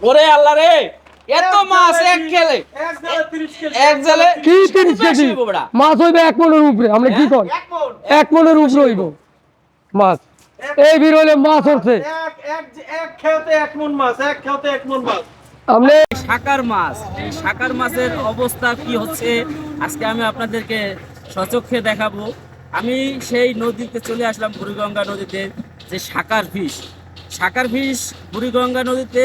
ওরে আল্লাহ রে এত মাছ এক খেলে। এক জালে 30 কেজি। এক জালে কি তিরিশ কেজি। মাছ হইবে এক মনের উপরে আমরা কি কর এক মন। মনের উপরে হইব। মাছ। এই বির হইলে মাছ হচ্ছে। এক এক এক খেতে এক মন মাছ এক খেতে এক মন মাছ। আপনি শাকার মাছ। এই শাকার মাছের অবস্থা কি হচ্ছে? আজকে আমি আপনাদেরকে সচক্ষে দেখাবো। আমি সেই নদীতে চলে আসলাম বুড়িগঙ্গা নদীতে যে sucker fish sucker fish Buriganga নদীতে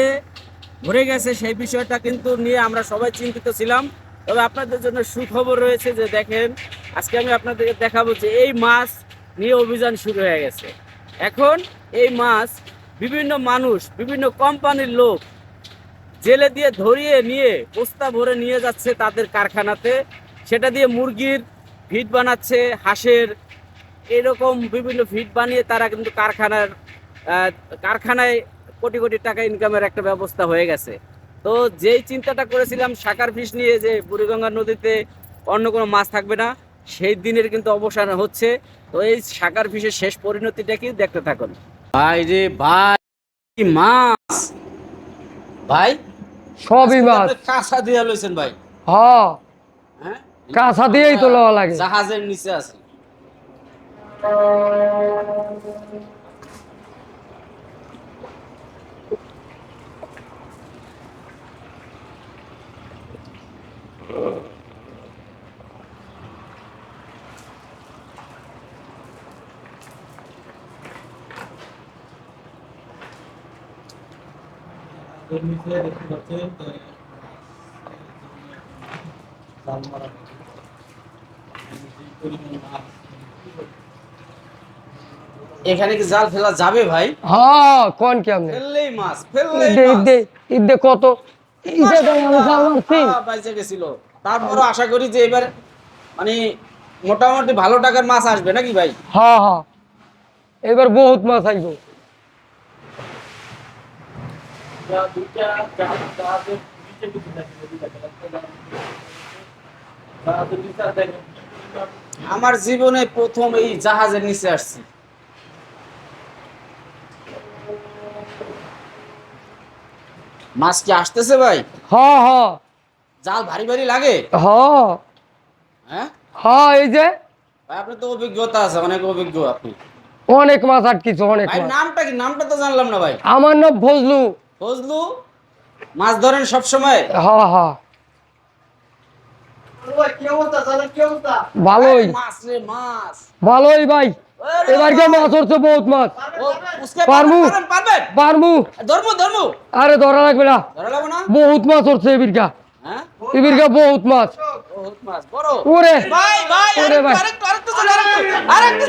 ভরে গেছে সেই বিষয়টা কিন্তু নিয়ে আমরা সবাই চিন্তিত ছিলাম। তবে আপনাদের জন্য সুখবর রয়েছে যে দেখেন, আজকে আমি আপনাদেরকে দেখাবো যে এই মাছ নিয়ে অভিযান শুরু হয়ে গেছে। এখন এই মাছ বিভিন্ন মানুষ, বিভিন্ন কোম্পানির লোক জেলে দিয়ে ধরিয়ে নিয়ে, বস্তা ভরে নিয়ে যাচ্ছে তাদের কারখানাতে। সেটা দিয়ে মুরগির ফিট বানাচ্ছে, হাঁসের এরকম বিভিন্ন ফিট বানিয়ে তারা কিন্তু কারখানার কারখানায় কোটি কোটি টাকা ইনকামের একটা ব্যবস্থা হয়ে গেছে। তো যেই চিন্তাটা করেছিলাম সাকার ফিশ নিয়ে যে বুড়িগঙ্গা নদীতে অন্য কোনো মাছ থাকবে না সেই দিনের কিন্তু অবসান হচ্ছে। তো এই সাকার ফিশের শেষ পরিণতিটা কি দেখতে থাকুন। ভাই রে ভাই কি মাছ? ভাই সবই মাছ। কাঁচা দিয়ে লইছেন ভাই। হ্যাঁ হ্যাঁ? কাঁচা দিয়েই তো লওয়া লাগে। জাহাজের নিচে আছে। এখানে কি জাল ফেলা যাবে ভাই? হ্যাঁ কোন কি আপনি? ফেললেই মাছ ফেললেই ঈদে কত? ঈদে তো আমি জাল মারছি আহ, বাইচে গেছিল। তারপরও আশা করি যে এবার মানে মোটামুটি ভালো টাকার মাছ আসবে নাকি ভাই? হ্যাঁ হ্যাঁ। এবার বহুত মাছ আইব। আমার জীবনে প্রথম এই জাহাজের নিচে আসছি। মাছ কি আসতেছে ভাই? হ্যাঁ হ্যাঁ জাল ভারী ভারী লাগে? হ্যাঁ হ্যাঁ? হ্যাঁ এই যে। ভাই আপনার তো অভিজ্ঞতা আছে অনেক অভিজ্ঞ আপনি। অনেক মাছ আটকিছে অনেক ভাই নামটা কি? নামটা তো জানলাম না ভাই। আমার নাম ফজলু। ফজলু? মাছ ধরেন সব সময় হ্যাঁ হ্যাঁ কি অবস্থা? ভালোই। মাছ রে মাছ। ভালোই ভাই। এবার কে মাছ ধরছে বহুত মাছ। পারমু? পারমু? ধরমু ধরমু। আরে ধরা লাগবে না। বহুত মাছ ধরছে এবিরকা হ্যাঁ? এবিরকা বহুত মাছ। বহুত মাছ বড়। ওরে। ভাই ভাই আরেকটু আরেকটু আরেকটু